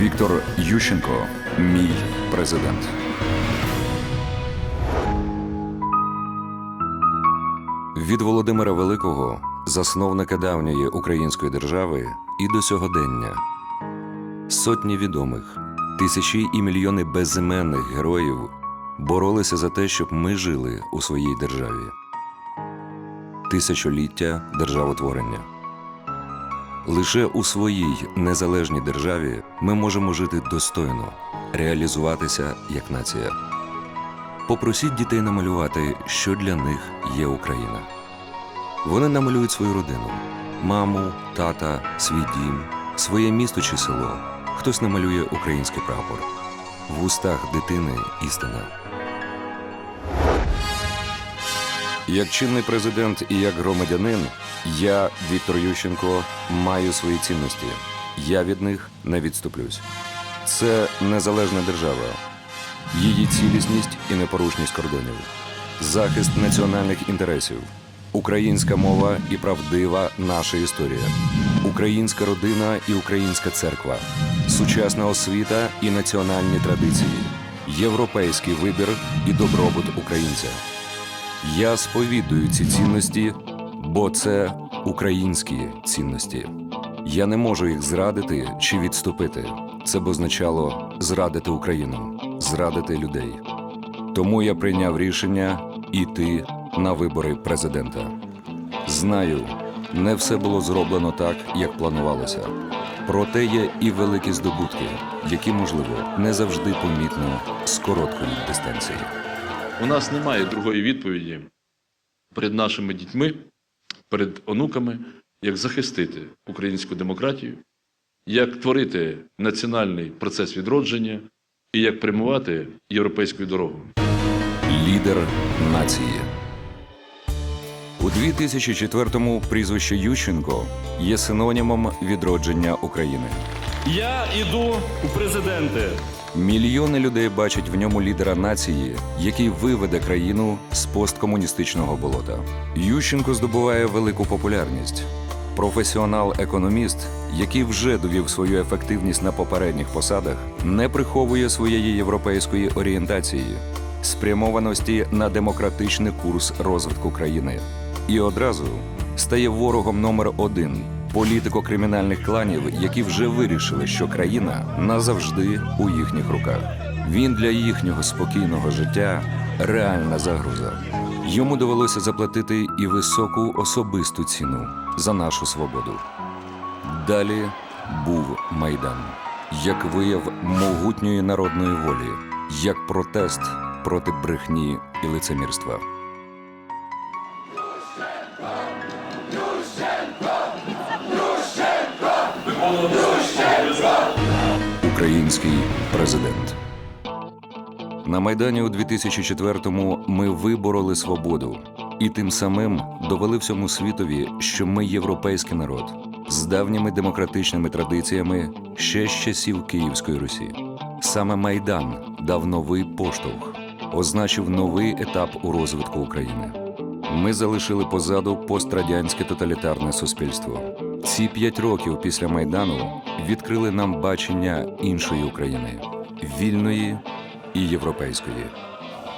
Віктор Ющенко, мій президент. Від Володимира Великого, засновника давньої української держави, і до сьогодення. Сотні відомих, тисячі і мільйони безіменних героїв боролися за те, щоб ми жили у своїй державі. Тисячоліття державотворення. Лише у своїй незалежній державі ми можемо жити достойно, реалізуватися як нація. Попросіть дітей намалювати, що для них є Україна. Вони намалюють свою родину: маму, тата, свій дім, своє місто чи село. Хтось намалює український прапор. В устах дитини істина. Як чинний президент і як громадянин, я, Віктор Ющенко, маю свої цінності. Я від них не відступлюсь. Це незалежна держава, її цілісність і непорушність кордонів, захист національних інтересів, українська мова і правдива наша історія, українська родина і українська церква, сучасна освіта і національні традиції, європейський вибір і добробут українця. Я сповідую ці цінності, бо це українські цінності. Я не можу їх зрадити чи відступити. Це б означало зрадити Україну, зрадити людей. Тому я прийняв рішення іти на вибори президента. Знаю, не все було зроблено так, як планувалося. Проте є і великі здобутки, які, можливо, не завжди помітно з короткої дистанції. У нас немає другої відповіді перед нашими дітьми, перед онуками, як захистити українську демократію, як творити національний процес відродження і як прямувати європейською дорогою. Лідер нації. У 2004-му прізвище Ющенко є синонімом відродження України. Я іду у президенти. Мільйони людей бачать в ньому лідера нації, який виведе країну з посткомуністичного болота. Ющенко здобуває велику популярність. Професіонал-економіст, який вже довів свою ефективність на попередніх посадах, не приховує своєї європейської орієнтації, спрямованості на демократичний курс розвитку країни і одразу стає ворогом номер один політико-кримінальних кланів, які вже вирішили, що країна назавжди у їхніх руках. Він для їхнього спокійного життя реальна загроза. Йому довелося заплатити і високу особисту ціну за нашу свободу. Далі був майдан, як вияв могутньої народної волі, як протест проти брехні і лицемірства. Український президент. На Майдані у 2004-му ми вибороли свободу і тим самим довели всьому світові, що ми європейський народ з давніми демократичними традиціями ще з часів Київської Русі. Саме Майдан дав новий поштовх, означив новий етап у розвитку України. Ми залишили позаду пострадянське тоталітарне суспільство. Ці п'ять років після майдану відкрили нам бачення іншої України вільної і європейської.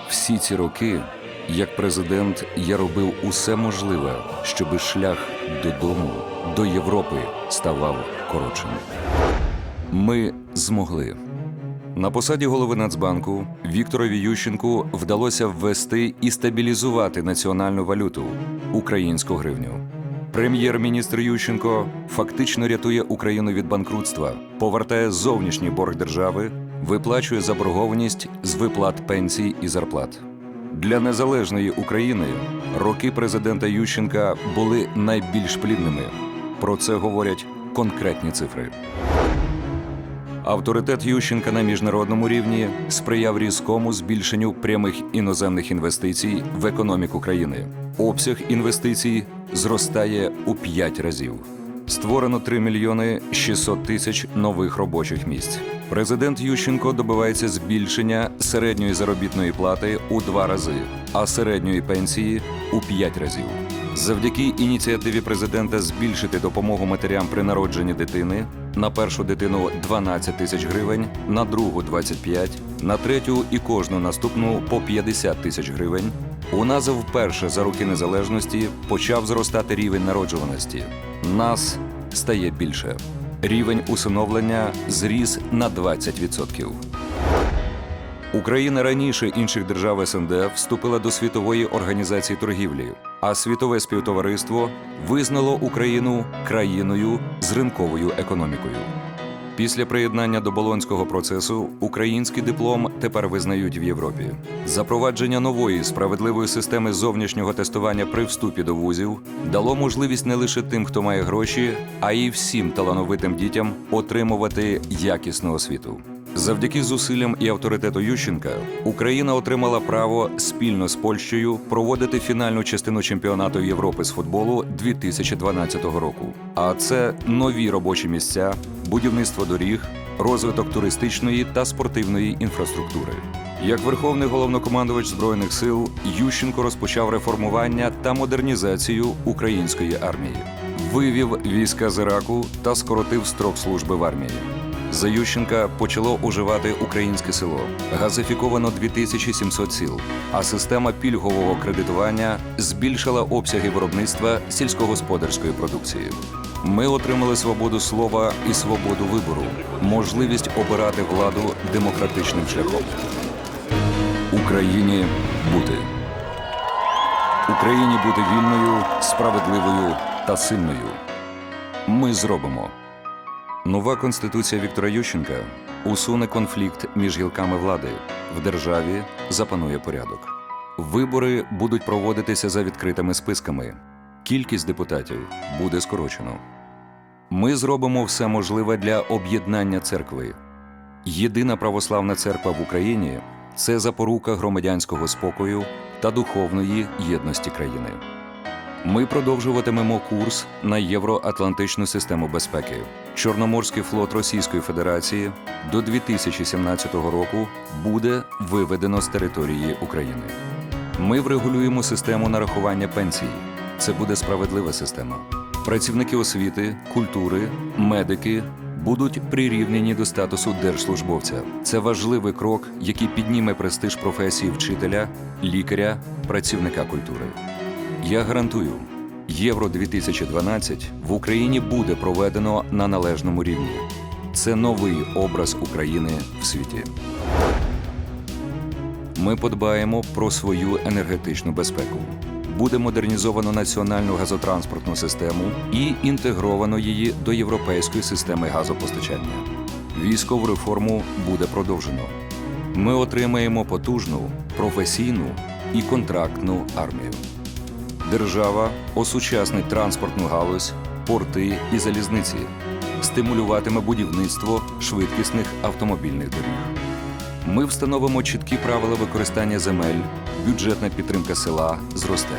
Всі ці роки, як президент, я робив усе можливе, щоби шлях додому, до Європи ставав коротшим. Ми змогли. На посаді голови Нацбанку Вікторові Ющенку вдалося ввести і стабілізувати національну валюту українську гривню. Прем'єр-міністр Ющенко фактично рятує Україну від банкрутства, повертає зовнішній борг держави, виплачує заборгованість з виплат пенсій і зарплат. Для незалежної України роки президента Ющенка були найбільш плідними. Про це говорять конкретні цифри. Авторитет Ющенка на міжнародному рівні сприяв різкому збільшенню прямих іноземних інвестицій в економіку країни. Обсяг інвестицій зростає у 5 разів. Створено 3 мільйони 600 тисяч нових робочих місць. Президент Ющенко добивається збільшення середньої заробітної плати у два рази, а середньої пенсії у 5 разів. Завдяки ініціативі президента збільшити допомогу матерям при народженні дитини на першу дитину 12 тисяч гривень, на другу 25, на третю і кожну наступну по 50 тисяч гривень. У нас вперше за роки незалежності почав зростати рівень народжуваності. Нас стає більше. Рівень усиновлення зріс на 20%. Україна раніше інших держав СНД вступила до світової організації торгівлі, а світове співтовариство визнало Україну країною з ринковою економікою. Після приєднання до болонського процесу український диплом тепер визнають в Європі. Запровадження нової справедливої системи зовнішнього тестування при вступі до вузів дало можливість не лише тим, хто має гроші, а й всім талановитим дітям отримувати якісну освіту. Завдяки зусиллям і авторитету Ющенка Україна отримала право спільно з Польщею проводити фінальну частину чемпіонату Європи з футболу 2012 року. А це нові робочі місця, будівництво доріг, розвиток туристичної та спортивної інфраструктури. Як верховний головнокомандувач збройних сил Ющенко розпочав реформування та модернізацію української армії, вивів війська з Іраку та скоротив строк служби в армії. За Ющенка почало оживати українське село. Газифіковано 2700 сіл, а система пільгового кредитування збільшила обсяги виробництва сільськогосподарської продукції. Ми отримали свободу слова і свободу вибору, можливість обирати владу демократичним шляхом. Україні бути. Україні бути вільною, справедливою та сильною. Ми зробимо. Нова конституція Віктора Ющенка усуне конфлікт між гілками влади. В державі запанує порядок. Вибори будуть проводитися за відкритими списками. Кількість депутатів буде скорочено. Ми зробимо все можливе для об'єднання церкви. Єдина православна церква в Україні це запорука громадянського спокою та духовної єдності країни. Ми продовжуватимемо курс на євроатлантичну систему безпеки. Чорноморський флот Російської Федерації до 2017 року буде виведено з території України. Ми врегулюємо систему нарахування пенсій. Це буде справедлива система. Працівники освіти, культури, медики будуть прирівнені до статусу держслужбовця. Це важливий крок, який підніме престиж професії вчителя, лікаря, працівника культури. Я гарантую, Євро 2012 в Україні буде проведено на належному рівні. Це новий образ України в світі. Ми подбаємо про свою енергетичну безпеку. Буде модернізовано національну газотранспортну систему і інтегровано її до європейської системи газопостачання. Військову реформу буде продовжено. Ми отримаємо потужну, професійну і контрактну армію. Держава осучаснить транспортну галузь, порти і залізниці, стимулюватиме будівництво швидкісних автомобільних доріг. Ми встановимо чіткі правила використання земель, бюджетна підтримка села зросте.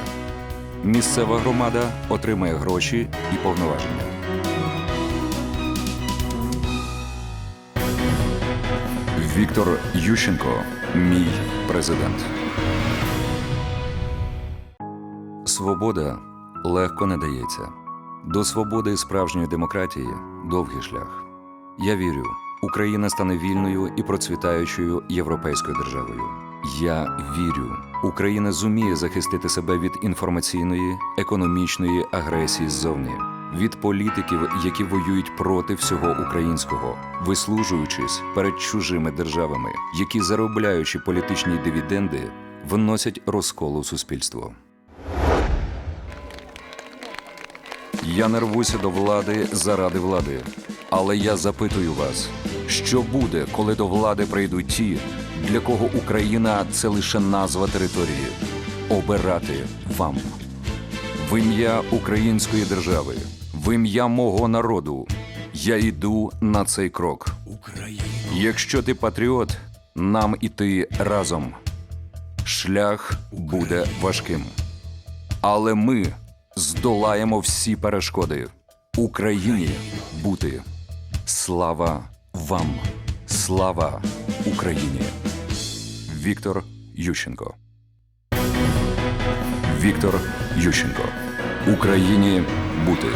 Місцева громада отримає гроші і повноваження. Віктор Ющенко, мій президент. Свобода легко не дається. До свободи справжньої демократії довгий шлях. Я вірю, Україна стане вільною і процвітаючою європейською державою. Я вірю, Україна зуміє захистити себе від інформаційної, економічної агресії ззовні, від політиків, які воюють проти всього українського, вислужуючись перед чужими державами, які, заробляючи політичні дивіденди, вносять розкол у суспільство. Я не рвуся до влади заради влади. Але я запитую вас, що буде, коли до влади прийдуть ті, для кого Україна це лише назва території? Обирати вам. В ім'я української держави, в ім'я мого народу. Я йду на цей крок. Якщо ти патріот, нам іти разом. Шлях буде важким. Але ми здолаємо всі перешкоди. Україні бути. Слава вам! Слава Україні! Віктор Ющенко. Віктор Ющенко. Україні бути.